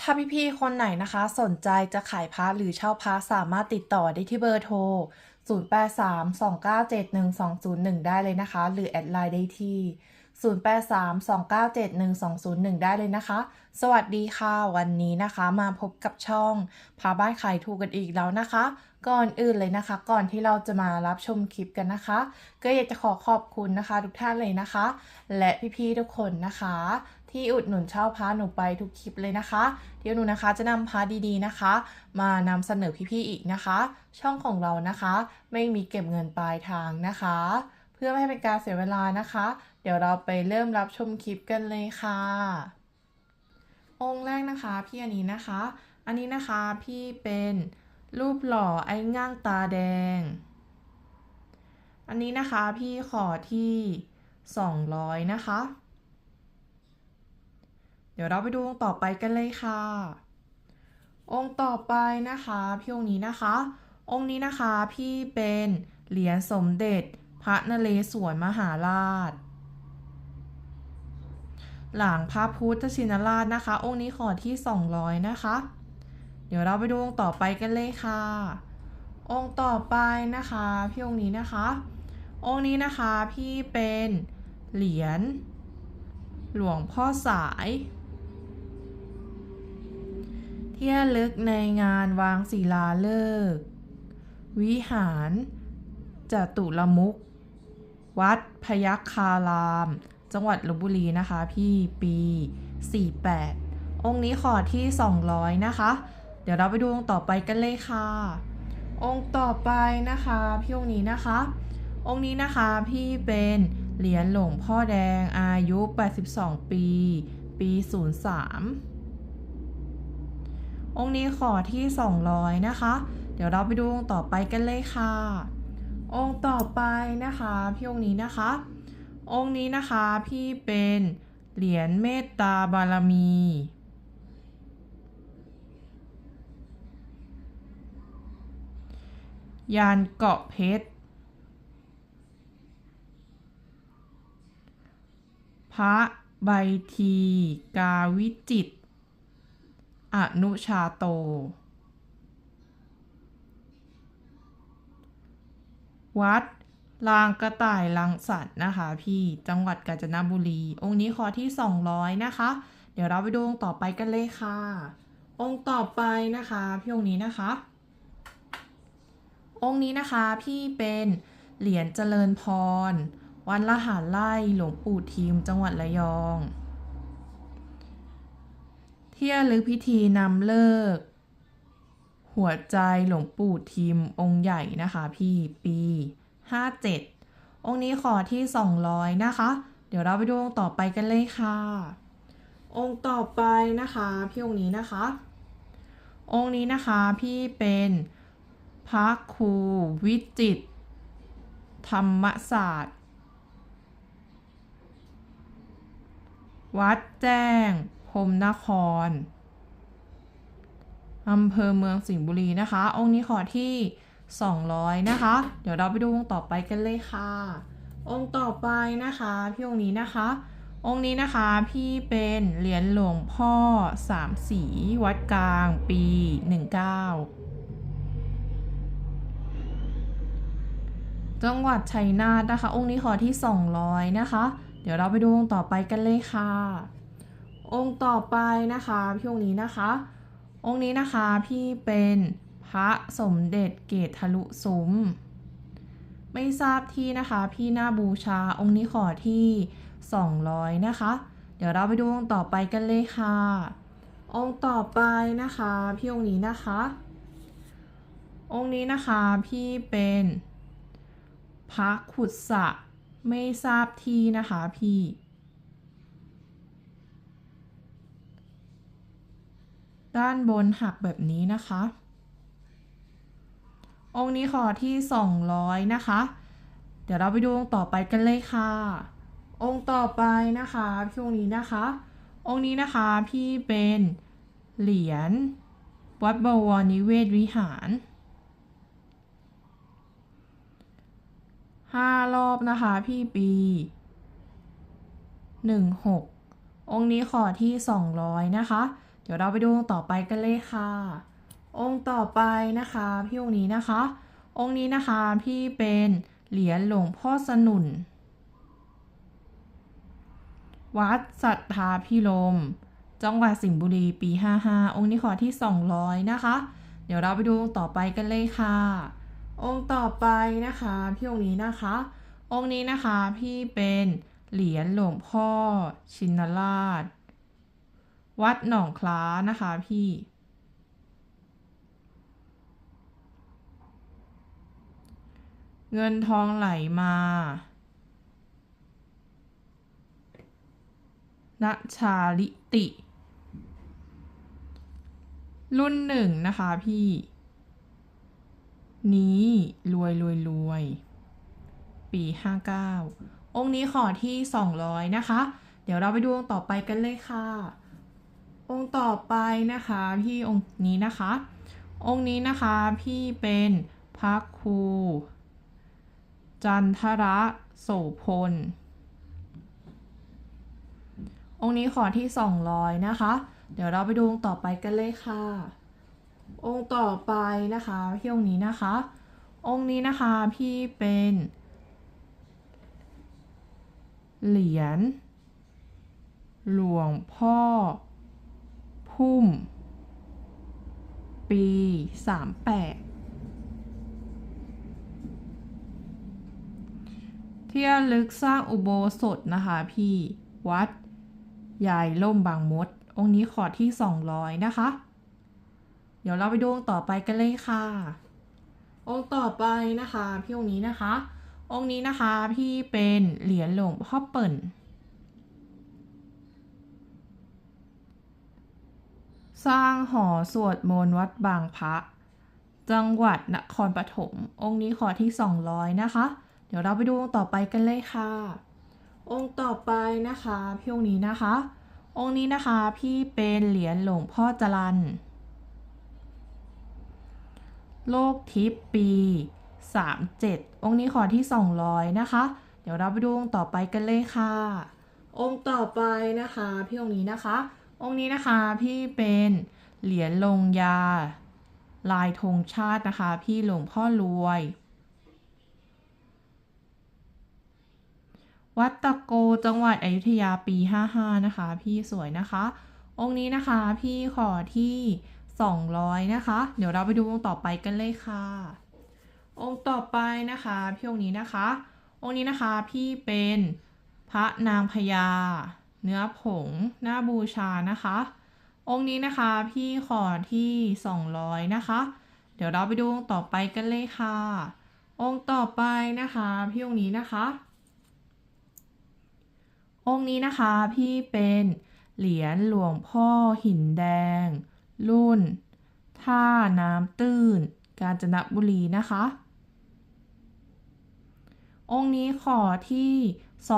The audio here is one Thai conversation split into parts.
ถ้าพี่ๆคนไหนนะคะ สนใจจะขายพระหรือเช่าพระสามารถติดต่อได้ที่เบอร์โทร 0832971201 ได้เลยนะคะ หรือแอดไลน์ได้ที่ 0832971201 ได้เลยนะคะ สวัสดีค่ะ วันนี้นะคะมาพบกับช่องพาบ้านขายถูกกันอีกแล้วนะคะ ก่อนอื่นเลยนะคะ ก่อนที่เราจะมารับชมคลิปกันนะคะ ก็อยากจะขอขอบคุณนะคะ ทุกท่านเลยนะคะ และพี่ๆทุกคนนะคะ ที่อุดหนุนเช่าพาหนูไปทุกคลิปเลยนะคะ เดี๋ยวหนูนะคะจะนำพาดีๆนะคะ มานำเสนอพี่ๆอีกนะคะ ช่องของเรานะคะ ไม่มีเก็บเงินปลายทางนะคะ เพื่อไม่ให้เป็นการเสียเวลานะคะ เดี๋ยวเราไปเริ่มรับชมคลิปกันเลยค่ะ องค์แรกนะคะพี่อันนี้นะคะ อันนี้นะคะพี่เป็นรูปหล่อไอ้ง่างตาแดง อันนี้นะคะพี่ขอที่ 200 นะคะ เดี๋ยวเราไปดูองค์ต่อไปกันเลยค่ะ องค์ต่อไปนะคะพี่องค์นี้นะคะ องค์นี้นะคะพี่เป็นเหรียญสมเด็จ พระนเรศวรมหาราช หลังพระพุทธชินราชนะคะ องค์นี้ขอที่ 200 นะคะ เดี๋ยวเราไปดูองค์ต่อไปกันเลยค่ะ องค์ต่อไปนะคะพี่องค์นี้นะคะ องค์นี้นะคะพี่เป็นเหรียญหลวงพ่อสาย ที่ระลึกในงานวางศิลาฤกษ์วิหารจตุรมุก วัดพยัคฆาราม จังหวัดลบบุรีนะคะพี่ปี 48 องค์นี้ขอที่ 200 นะคะ เดี๋ยวเราไปดูองค์ต่อไปกันเลยค่ะ องค์ต่อไปนะคะพี่องค์นี้นะคะ องค์นี้นะคะพี่เป็นเหรียญหลวงพ่อแดงอายุ 82 ปี ปี 03 องค์นี้ขอที่ 200 นะคะ เดี๋ยวเราไปดูองค์ต่อไปกันเลยค่ะ องค์ต่อไปนะคะพี่องค์นี้นะคะ องค์นี้นะคะพี่เป็นเหรียญเมตตาบารมียานเกาะเพชร พระใบทีกาวิจิต อนุชาโต วัดลางกระต่ายลังสัตนะคะ พี่จังหวัดกาญจนบุรี องค์นี้ขอที่ 200 นะคะ เดี๋ยวเราไปดูองค์ต่อไปกันเลยค่ะ องค์ต่อไปนะคะ พี่องค์นี้นะคะ องค์นี้นะคะพี่เป็นเหรียญเจริญพร วันละหารไล่หลวงปู่ทิมจังหวัดระยอง ที่ระลึกพิธีนำเลิก หัวใจหลวงปู่ทิมองค์ใหญ่นะคะพี่ปี 57 องค์นี้ขอที่ 200 นะคะ เดี๋ยวเราไปดูองค์ต่อไปกันเลยค่ะ องค์ต่อไปนะคะพี่องค์นี้นะคะ องค์นี้นะคะพี่เป็นพระครูวิจิต ธรรมศาสตร์ วัดแจ้ง รมนครอำเภอเมืองสิงห์บุรีนะคะ องค์นี้ขอที่ 200 นะคะ เดี๋ยวเราไปดูองค์ต่อไปกันเลยค่ะ องค์ต่อไปนะคะพี่องค์นี้นะคะ องค์นี้นะคะพี่เป็นเหรียญหลวงพ่อสามสีวัดกลางปี 19 จังหวัดชัยนาทนะคะ องค์นี้ขอที่ 200 นะคะ เดี๋ยวเราไปดูองค์ต่อไปกันเลยค่ะ องค์ต่อไปนะคะพี่องค์นี้นะคะ องค์นี้นะคะพี่เป็นพระสมเด็จเกตทะลุซุ้มไม่ทราบที่นะคะพี่หน้าบูชาองค์นี้ขอที่ 200 นะคะ เดี๋ยวเราไปดูองค์ต่อไปกันเลยค่ะ องค์ต่อไปนะคะพี่องค์นี้นะคะ องค์นี้นะคะพี่เป็นพระขุดสะไม่ทราบที่นะคะพี่ ด้านบนหักแบบนี้นะคะ องค์นี้ขอที่ 200 นะคะ เดี๋ยวเราไปดูองค์ต่อไปกันเลยค่ะ องค์ต่อไปนะคะพี่องค์นี้นะคะ องค์นี้นะคะพี่เป็นเหรียญวัดบวรนิเวศวิหารห้ารอบนะคะพี่ปีหนึ่งหกองค์นี้ขอที่200นะคะ เดี๋ยวเราไปดูองค์ต่อไปกันเลยค่ะ องค์ต่อไปนะคะพี่องค์นี้นะคะ องค์นี้นะคะพี่เป็นเหรียญหลวงพ่อสนุน วัดสัทธาพิรมจังหวัดสิงห์บุรีปี 55 องค์นี้ขอที่ 200 นะคะ เดี๋ยวเราไปดูองค์ต่อไปกันเลยค่ะ องค์ต่อไปนะคะพี่องค์นี้นะคะ องค์นี้นะคะพี่เป็นเหรียญหลวงพ่อชินราช วัดหนองคล้านะคะพี่ เงินทองไหลมาณชาลิติ รุ่นหนึ่งนะคะพี่ นี้รวยรวยรวย ปี 59 องค์นี้ขอที่ 200 นะคะ เดี๋ยวเราไปดูองค์ต่อไปกันเลยค่ะ องค์ต่อไปนะคะพี่องค์นี้นะคะ องค์นี้นะคะพี่เป็นพระครู จันทระโสพล องค์นี้ขอที่ 200 นะคะ เดี๋ยวเราไปดูองค์ต่อไปกันเลยค่ะ องค์ต่อไปนะคะพี่องค์นี้นะคะ องค์นี้นะคะพี่เป็น เหรียญหลวงพ่อ พุ่มปี 38ที่ระลึกสร้างอุโบสถนะคะพี่ วัด ยายล่มบางมด องค์นี้ขอที่ 200 นะคะ เดี๋ยวเราไปดูองค์ต่อไปกันเลยค่ะ องค์ต่อไปนะคะ พี่องค์นี้นะคะ องค์นี้นะคะพี่เป็นเหรียญหลวงพ่อเปิ่น สร้างหอสวดมนต์วัดบางพระ จังหวัดนครปฐม องค์นี้ขอที่ 200 นะคะ เดี๋ยวเราไปดูองค์ต่อไปกันเลยค่ะ องค์ต่อไปนะคะพี่องค์นี้นะคะ องค์นี้นะคะพี่เป็นเหรียญหลวงพ่อจรันโลกทิพย์ปี 37 องค์นี้ขอที่ 200 นะคะ เดี๋ยวเราไปดูองค์ต่อไปกันเลยค่ะ องค์ต่อไปนะคะ พี่องค์นี้นะคะ องค์นี้นะคะพี่เป็นเหรียญลงยา ลายธงชาตินะคะ พี่หลวงพ่อรวย วัดตะโกจังหวัดอยุธยาปี 55 นะคะ พี่สวยนะคะ องค์นี้นะคะพี่ขอที่ 200 นะคะ เดี๋ยวเราไปดูองค์ต่อไปกันเลยค่ะ องค์ต่อไปนะคะพี่องค์นี้นะคะ องค์นี้นะคะพี่เป็นพระนางพญา เนื้อผงหน้าบูชานะคะ องค์นี้นะคะพี่ขอที่ 200 นะคะ เดี๋ยวเราไปดูองค์ต่อไปกันเลยค่ะ องค์ต่อไปนะคะพี่องค์นี้นะคะ องค์นี้นะคะพี่เป็นเหรียญหลวงพ่อหินแดง รุ่น ท่าน้ำตื้น กาญจนบุรีนะคะ องค์นี้ขอที่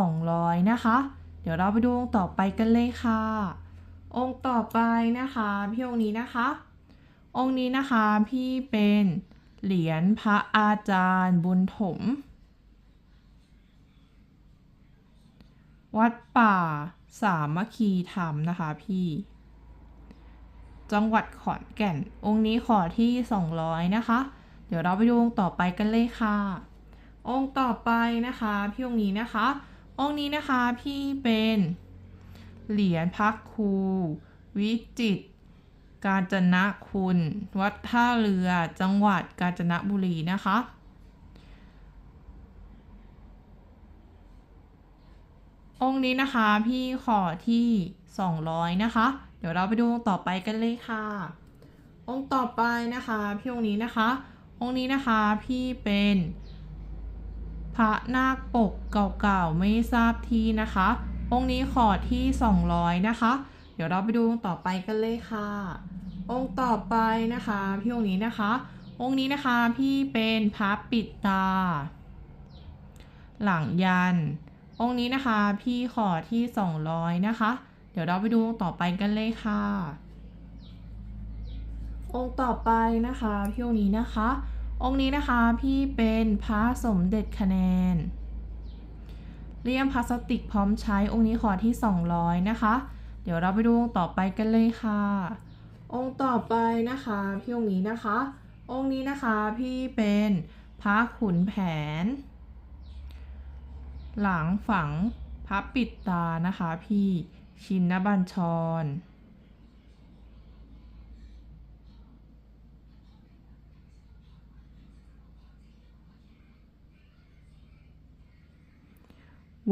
200 นะคะ เดี๋ยวเราไปดูองค์ต่อไปกันเลยค่ะ องค์ต่อไปนะคะพี่องค์นี้นะคะ องค์นี้นะคะพี่เป็นเหรียญพระอาจารย์บุญถม วัดป่าสามัคคีธรรมนะคะพี่ จังหวัดขอนแก่น องค์นี้ขอที่ 200 นะคะ เดี๋ยวเราไปดูองค์ต่อไปกันเลยค่ะ องค์ต่อไปนะคะ พี่องค์นี้นะคะ องค์นี้นะคะพี่เป็นเหรียญพักครูวิจิตกาญจนคุณ วัดท่าเรือจังหวัดกาญจนบุรีนะคะ องค์นี้นะคะพี่ขอที่ 200 นะคะ เดี๋ยวเราไปดูองค์ต่อไปกันเลยค่ะ องค์ต่อไปนะคะ พี่องค์นี้นะคะ องค์นี้นะคะพี่เป็น พระนาคปกเก่าๆไม่ทราบที่นะคะ องค์นี้ขอที่ 200 นะคะ เดี๋ยวเราไปดูองต่อไปกันเลยค่ะ องค์ต่อไปนะคะพี่องค์นี้นะคะ องค์นี้นะคะพี่เป็นพระปิดตา หลังยัน องค์นี้นะคะพี่ขอที่ 200 นะคะ เดี๋ยวเราไปดูองต่อไปกันเลยค่ะ องค์ต่อไปนะคะพี่องค์นี้นะคะ องค์นี้นะคะพี่เป็นพระสมเด็จคะแนนเลี่ยมพลาสติกพร้อมใช้องค์นี้ขอที่ 200 นะคะ เดี๋ยวเราไปดูองค์ต่อไปกันเลยค่ะ องค์ต่อไปนะคะพี่องค์นี้นะคะ องค์นี้นะคะพี่เป็นพระขุนแผน หลังฝังพระปิดตานะคะพี่ชินนบัญชร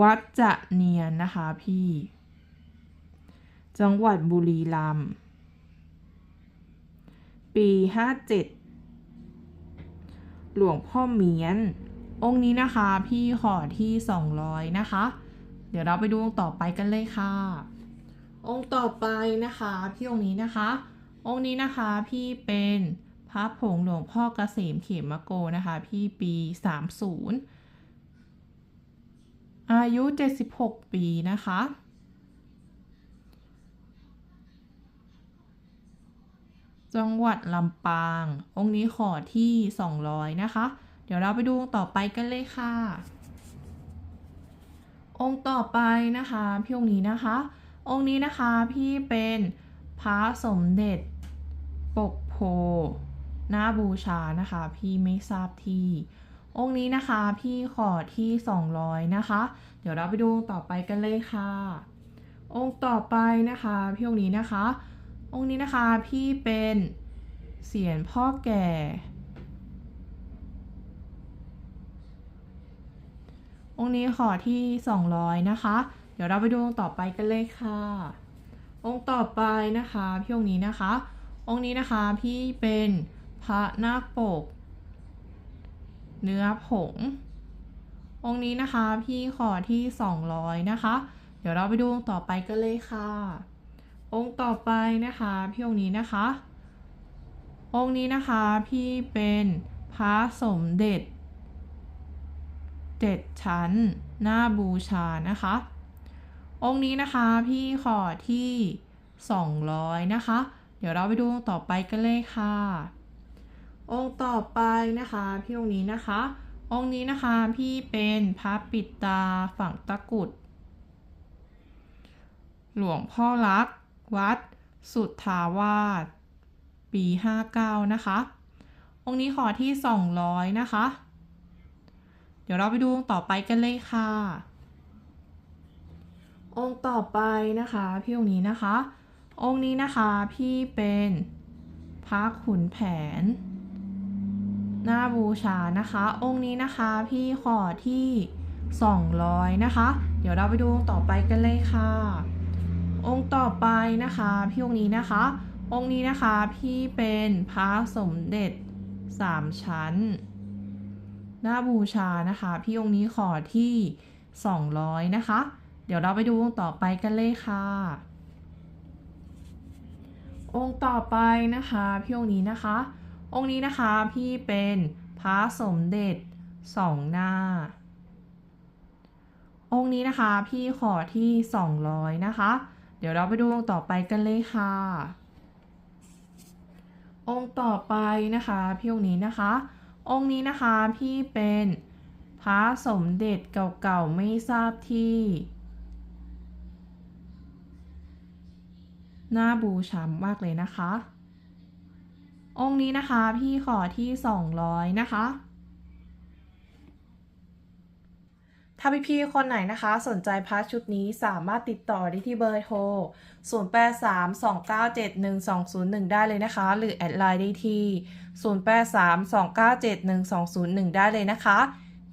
วัดจะเนียนนะคะพี่ จังหวัดบุรีรัมย์ปีห้าเจ็ดหลวงพ่อเมียน องค์นี้นะคะพี่ขอที่สองร้อยนะคะ เดี๋ยวเราไปดูองค์ต่อไปกันเลยค่ะ องค์ต่อไปนะคะ พี่องค์นี้นะคะ องค์นี้นะคะพี่เป็นพระผงหลวงพ่อเกษมเขมโกนะคะ พี่ปีสามศูนย์ อายุ 76 ปีนะคะ จังหวัดลำปาง องค์นี้ขอที่ 200 นะคะ เดี๋ยวเราไปดูองค์ต่อไปกันเลยค่ะ องค์ต่อไปนะคะพี่องค์นี้นะคะ องค์นี้นะคะพี่เป็นพระสมเด็จปกโพหน้าบูชานะคะ พี่ไม่ทราบที่ องค์นี้นะคะพี่ขอที่ 200 นะคะ เดี๋ยวเราไปดูต่อไปกันเลยค่ะ องค์ต่อไปนะคะพี่องค์นี้นะคะ องค์นี้นะคะพี่เป็นเสียนพ่อแก่ องค์นี้ขอที่ 200 นะคะ เดี๋ยวเราไปดูองค์ต่อไปกันเลยค่ะ องค์ต่อไปนะคะพี่องค์นี้นะคะ องค์นี้นะคะพี่เป็นพระนาคปก เนื้อผง องค์นี้นะคะพี่ขอที่ 200 นะคะ เดี๋ยวเราไปดูองค์ต่อไปกันเลยค่ะ องค์ต่อไปนะคะพี่องค์นี้นะคะ องค์นี้นะคะพี่เป็นพระสมเด็จเจ็ดชั้น หน้าบูชานะคะ องค์นี้นะคะพี่ขอที่ 200 นะคะ เดี๋ยวเราไปดูองค์ต่อไปกันเลยค่ะ องค์ต่อไปนะคะพี่องค์นี้นะคะ องค์นี้นะคะพี่เป็นพระปิดตาฝั่งตะกุด หลวงพ่อรัก วัด สุทธาวาสปี 59 นะคะ องค์นี้ขอที่ 200 นะคะ เดี๋ยวเราไปดูองค์ต่อไปกันเลยค่ะ องค์ต่อไปนะคะพี่องค์นี้นะคะ องค์นี้นะคะพี่เป็นพระขุนแผน น้าบูชานะคะ องค์นี้นะคะพี่ขอที่ 200 นะคะ เดี๋ยวเราไปดูองค์ต่อไปกันเลยค่ะ องค์ต่อไปนะคะพี่องค์นี้นะคะ องค์นี้นะคะพี่เป็นพระสมเด็จสามชั้นหน้าบูชานะคะ พี่องค์นี้ขอที่ 200 นะคะ เดี๋ยวเราไปดูองค์ต่อไปกันเลยค่ะ องค์ต่อไปนะคะ พี่องค์นี้นะคะ องค์นี้นะคะพี่เป็นพระสมเด็จสองหน้า องค์นี้นะคะพี่ขอที่ 200 นะคะ เดี๋ยวเราไปดูองค์ต่อไปกันเลยค่ะ องค์ต่อไปนะคะพี่องค์นี้นะคะ องค์นี้นะคะพี่เป็นพระสมเด็จเก่าๆไม่ทราบที่หน้าบูชามากเลยนะคะ องค์นี้นะคะพี่ขอที่ 200 นะคะ ถ้าพี่ๆคนไหนนะคะ สนใจพาร์ทชุดนี้สามารถติดต่อได้ที่เบอร์โทร 0832971201 ได้เลยนะคะ หรือแอดไลน์ได้ที่ 0832971201 ได้เลยนะคะ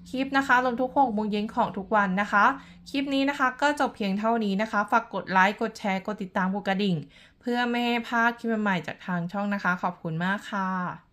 คลิปนะคะลงทุก6โมงเย็นของทุกวันนะคะ คลิปนี้นะคะก็จบเพียงเท่านี้นะคะ ฝากกดไลค์ กดแชร์ กดติดตามกดกระดิ่ง เพื่อไม่ให้พลาดคลิปใหม่ๆจากทางช่องนะคะ ขอบคุณมากค่ะ